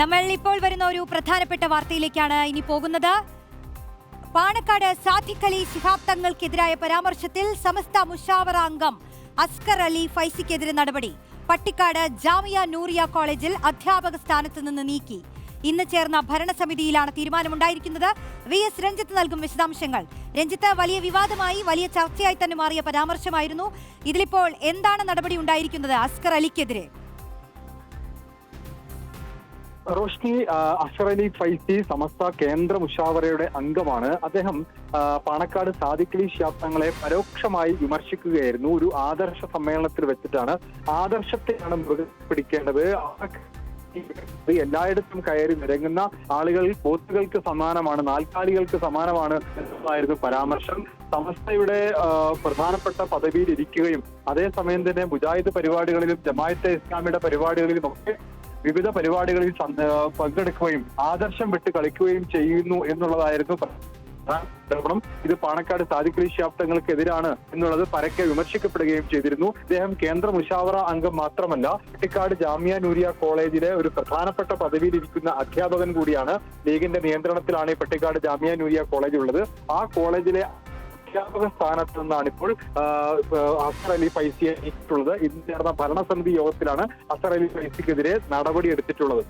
നമ്മൾ ഇപ്പോൾ വരുന്ന ഒരു പ്രധാനപ്പെട്ട വാർത്തയിലേക്കാണ് ഇനി പോകുന്നത്. പാണക്കാട് സാദിഖ് അലി ശിഹാബ് തങ്ങൾക്കെതിരായ പരാമർശത്തിൽ സമസ്ത മുഷാവറ അംഗം അസ്കർ അലി ഫൈസിക്കെതിരെ നടപടി. പട്ടിക്കാട് ജാമിയ നൂറിയ കോളേജിൽ അധ്യാപക സ്ഥാനത്ത് നിന്ന് നീക്കി. ഇന്ന് ചേർന്ന ഭരണസമിതിയിലാണ് തീരുമാനമുണ്ടായിരിക്കുന്നത്. വി എസ് രഞ്ജിത്ത് നൽകും വിശദാംശങ്ങൾ. രഞ്ജിത്ത് വലിയ വിവാദമായി വലിയ ചർച്ചയായി തന്നെ മാറിയ പരാമർശമായിരുന്നു. ഇതിലിപ്പോൾ എന്താണ് നടപടി ഉണ്ടായിരിക്കുന്നത് അസ്കർ അലിക്കെതിരെ? റോഷ്നി അഷറലി ഫൈസി സമസ്ത കേന്ദ്ര മുഷാവറയുടെ അംഗമാണ്. അദ്ദേഹം പാണക്കാട് സാദിഖലി ഷിയാബ് തങ്ങളെ പരോക്ഷമായി വിമർശിക്കുകയായിരുന്നു. ഒരു ആദർശ സമ്മേളനത്തിൽ വെച്ചിട്ടാണ് ആദർശത്തെയാണ് പിടിക്കേണ്ടത് എല്ലായിടത്തും കയറി നിരങ്ങുന്ന ആളുകൾ പോത്തുകൾക്ക് സമാനമാണ് നാൽക്കാലികൾക്ക് സമാനമാണ് എന്നതായിരുന്നു പരാമർശം. സമസ്തയുടെ പ്രധാനപ്പെട്ട പദവിയിൽ ഇരിക്കുകയും അതേസമയം തന്നെ മുജാഹിദ് പരിപാടികളിലും ജമായത്തെ ഇസ്ലാമിയുടെ പരിപാടികളിലും ഒക്കെ വിവിധ പരിപാടികളിൽ പങ്കെടുക്കുകയും ആദർശം വിട്ട് കളിക്കുകയും ചെയ്യുന്നു എന്നുള്ളതായിരുന്നു ഇത് പാണക്കാട് അലി ശിഹാബ് എന്നുള്ളത് പരക്കെ വിമർശിക്കപ്പെടുകയും ചെയ്തിരുന്നു. ഇദ്ദേഹം കേന്ദ്ര മുഷാവറ അംഗം മാത്രമല്ല കുട്ടിക്കാട് ജാമ്യ നൂരിയ കോളേജിലെ ഒരു പ്രധാനപ്പെട്ട പദവിയിലിരിക്കുന്ന അധ്യാപകൻ കൂടിയാണ്. ലീഗിന്റെ നിയന്ത്രണത്തിലാണ് ഈ പട്ടിക്കാട് ജാമ്യ നൂരിയ കോളേജ് ഉള്ളത്. ആ കോളേജിലെ അധ്യാപക സ്ഥാനത്ത് നിന്നാണ് ഇപ്പോൾ അസർ അലി ഫൈസിയെ നീക്കിയിട്ടുള്ളത് ഇന്ന് ചേർന്ന ഭരണസമിതി യോഗത്തിലാണ് അസർ അലി ഫൈസിക്കെതിരെ നടപടി എടുത്തിട്ടുള്ളത്.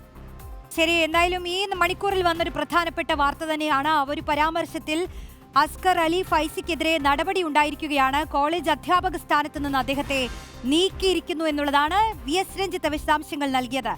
ശരി എന്തായാലും ഈ മണിക്കൂറിൽ വന്നൊരു പ്രധാനപ്പെട്ട വാർത്ത തന്നെയാണ്. ഒരു പരാമർശത്തിൽ അസ്കർ അലി ഫൈസിക്കെതിരെ നടപടി ഉണ്ടായിരിക്കുകയാണ്. കോളേജ് അധ്യാപക സ്ഥാനത്ത് നിന്ന് അദ്ദേഹത്തെ നീക്കിയിരിക്കുന്നു എന്നുള്ളതാണ് വി എസ് രഞ്ജിത്ത് വിശദാംശങ്ങൾ നൽകിയത്.